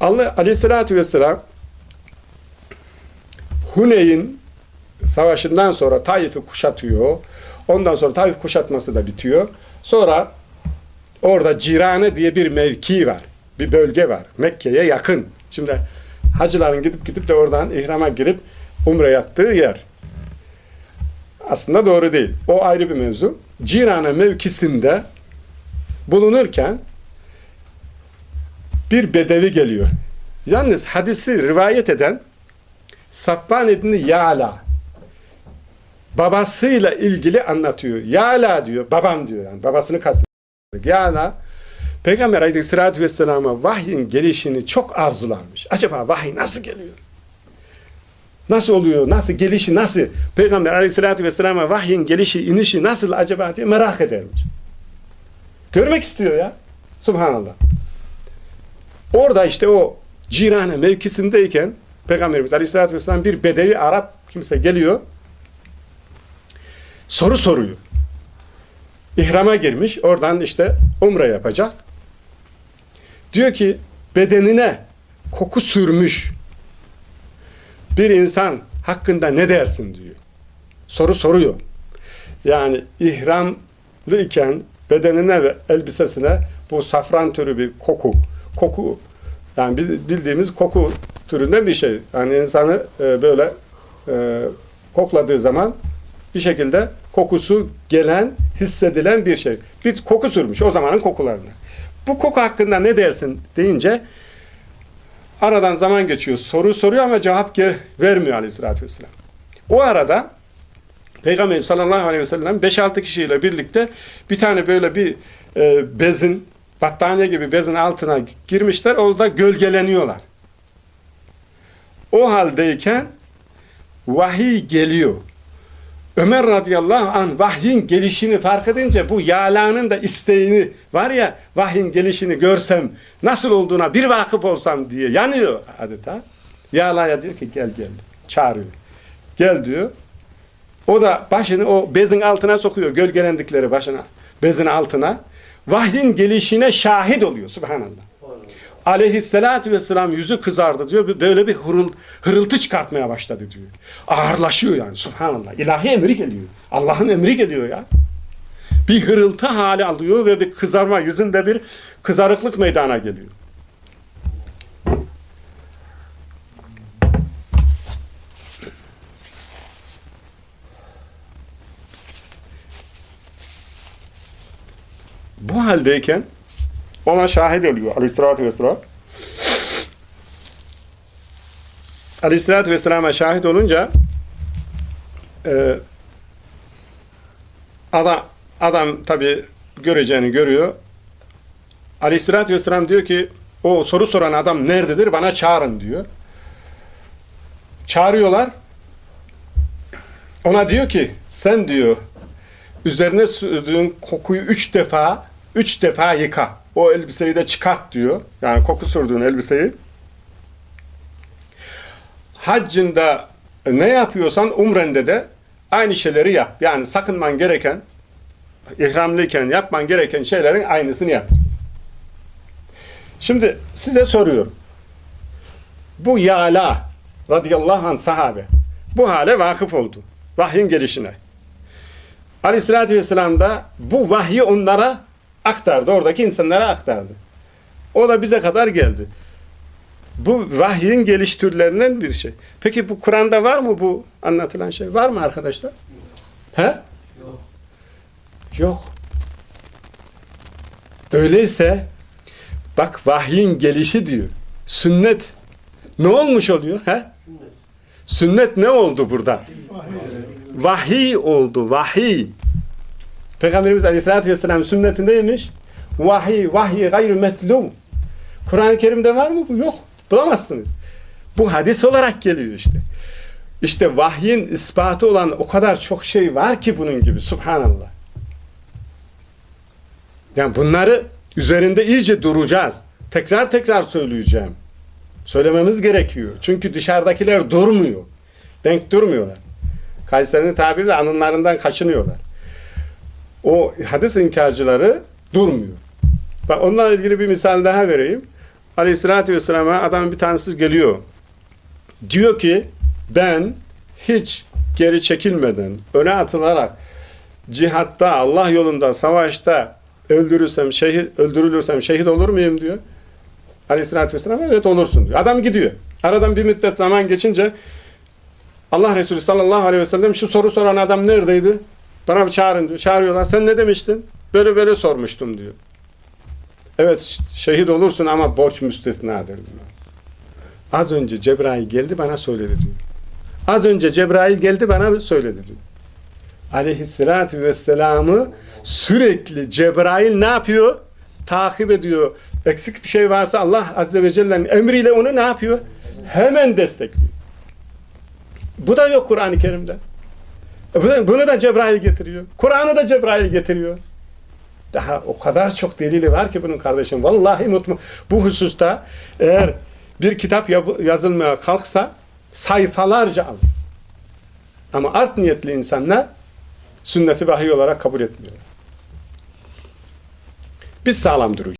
Allah aleyhissalatü vesselam Huneyn savaşından sonra Taif'i kuşatıyor. Ondan sonra Taif kuşatması da bitiyor. Sonra orada Cirane diye bir mevki var. Bir bölge var. Mekke'ye yakın. Şimdi hacıların gidip gidip de oradan ihrama girip umre yaptığı yer. Aslında doğru değil. O ayrı bir mevzu. Cirane mevkisinde bulunurken bir bedevi geliyor. Yalnız hadisi rivayet eden Safvan İbni Yala babasıyla ilgili anlatıyor. Yala diyor, babam diyor yani babasını kastediyor. Yala Peygamber Aleyhisselatü Vesselam'a vahyin gelişini çok arzulanmış. Acaba vahiy nasıl geliyor? Nasıl oluyor? Nasıl gelişi nasıl? Peygamber Aleyhisselatü Vesselam'a vahyin gelişi, inişi nasıl acaba diye merak edermiş. Görmek istiyor ya. Subhanallah. Orada işte o Cirane mevkisindeyken Peygamberimiz Aleyhisselatü Vesselam bir bedevi Arap kimse geliyor soru soruyor. İhrama girmiş. Oradan işte umre yapacak. Diyor ki bedenine koku sürmüş bir insan hakkında ne dersin diyor. Soru soruyor. Yani ihramlı iken bedenine ve elbisesine bu safran türü bir koku, koku yani bildiğimiz koku türünden bir şey. Yani insanı e, böyle e, kokladığı zaman bir şekilde kokusu gelen, hissedilen bir şey. Bir koku sürmüş o zamanın kokularını. Bu koku hakkında ne dersin deyince aradan zaman geçiyor. Soru soruyor ama cevap vermiyor aleyhissalatü vesselam. O arada Peygamber sallallahu aleyhi ve sellem 5-6 kişiyle birlikte bir tane böyle bir e, bezin, battaniye gibi bezin altına girmişler. Orada gölgeleniyorlar. O haldeyken vahiy geliyor. Ömer radıyallahu an vahyin gelişini fark edince bu Yala'nın da isteğini var ya vahyin gelişini görsem nasıl olduğuna bir vakıf olsam diye yanıyor adeta. Yala'ya diyor ki gel gel çağırıyor. Gel diyor. O da başını o bezin altına sokuyor gölgelendikleri başına bezin altına. Vahyin gelişine şahit oluyor subhanallah. Aleyhisselatü vesselam yüzü kızardı diyor. Böyle bir hırıl, hırıltı çıkartmaya başladı diyor. Ağırlaşıyor yani subhanallah. İlahi emri geliyor. Allah'ın emri geliyor ya. Bir hırıltı hali alıyor ve bir kızarma yüzünde bir kızarıklık meydana geliyor. Bu haldeyken ona şahit oluyor aleyhissalatü vesselam. Aleyhissalatü vesselama şahit olunca e, adam, adam tabi göreceğini görüyor. Aleyhissalatü vesselam diyor ki o soru soran adam nerededir bana çağırın diyor. Çağırıyorlar. Ona diyor ki sen diyor üzerine sürdüğün kokuyu üç defa üç defa yıka. O elbiseyi de çıkart diyor. Yani koku sürdüğün elbiseyi. Haccında ne yapıyorsan umrende de aynı şeyleri yap. Yani sakınman gereken, ihramlıyken yapman gereken şeylerin aynısını yap. Şimdi size soruyorum. Bu Yala radıyallahu anh sahabe bu hale vakıf oldu. Vahyin gelişine. Aleyhissalatü vesselam da bu vahyi onlara aktardı. Oradaki insanlara aktardı. O da bize kadar geldi. Bu vahyin geliş türlerinden bir şey. Peki bu Kur'an'da var mı bu anlatılan şey? Var mı arkadaşlar? He? Yok. Yok. Öyleyse bak vahyin gelişi diyor. Sünnet ne olmuş oluyor? He? Sünnet. Sünnet ne oldu burada? Vahiy oldu. Vahiy. Peygamberimiz Aleyhisselatü Vesselam sünnetindeymiş. Vahiy, vahiy gayrı metlum. Kur'an-ı Kerim'de var mı bu? Yok. Bulamazsınız. Bu hadis olarak geliyor işte. İşte vahyin ispatı olan o kadar çok şey var ki bunun gibi. Subhanallah. Yani bunları üzerinde iyice duracağız. Tekrar tekrar söyleyeceğim. Söylememiz gerekiyor. Çünkü dışarıdakiler durmuyor. Denk durmuyorlar. Kayseri'nin tabiriyle anınlarından kaçınıyorlar. O hadis inkarcıları durmuyor. Bak onunla ilgili bir misal daha vereyim. Aleyhisselatü Vesselam'a adamın bir tanesi geliyor. Diyor ki ben hiç geri çekilmeden, öne atılarak cihatta, Allah yolunda, savaşta öldürürsem, şehit, öldürülürsem şehit olur muyum diyor. Aleyhisselatü Vesselam evet olursun diyor. Adam gidiyor. Aradan bir müddet zaman geçince Allah Resulü sallallahu aleyhi ve sellem şu soru soran adam neredeydi? Bana bir çağırın diyor. Çağırıyorlar. Sen ne demiştin? Böyle böyle sormuştum diyor. Evet şehit olursun ama borç müstesnadır diyor. Az önce Cebrail geldi bana söyledi diyor. Az önce Cebrail geldi bana söyledi diyor. Aleyhisselatü Vesselam'ı sürekli Cebrail ne yapıyor? Takip ediyor. Eksik bir şey varsa Allah Azze ve Celle'nin emriyle onu ne yapıyor? Hemen destekliyor. Bu da yok Kur'an-ı Kerim'de. Bu- Bunu da Cebrail getiriyor. Kur'an'ı da Cebrail getiriyor. Daha o kadar çok delili var ki bunun kardeşim. Vallahi mutlu. Bu hususta eğer bir kitap yazılmaya kalksa sayfalarca alır. Ama art niyetli insanlar sünneti vahiy olarak kabul etmiyorlar. Biz sağlam duruyoruz.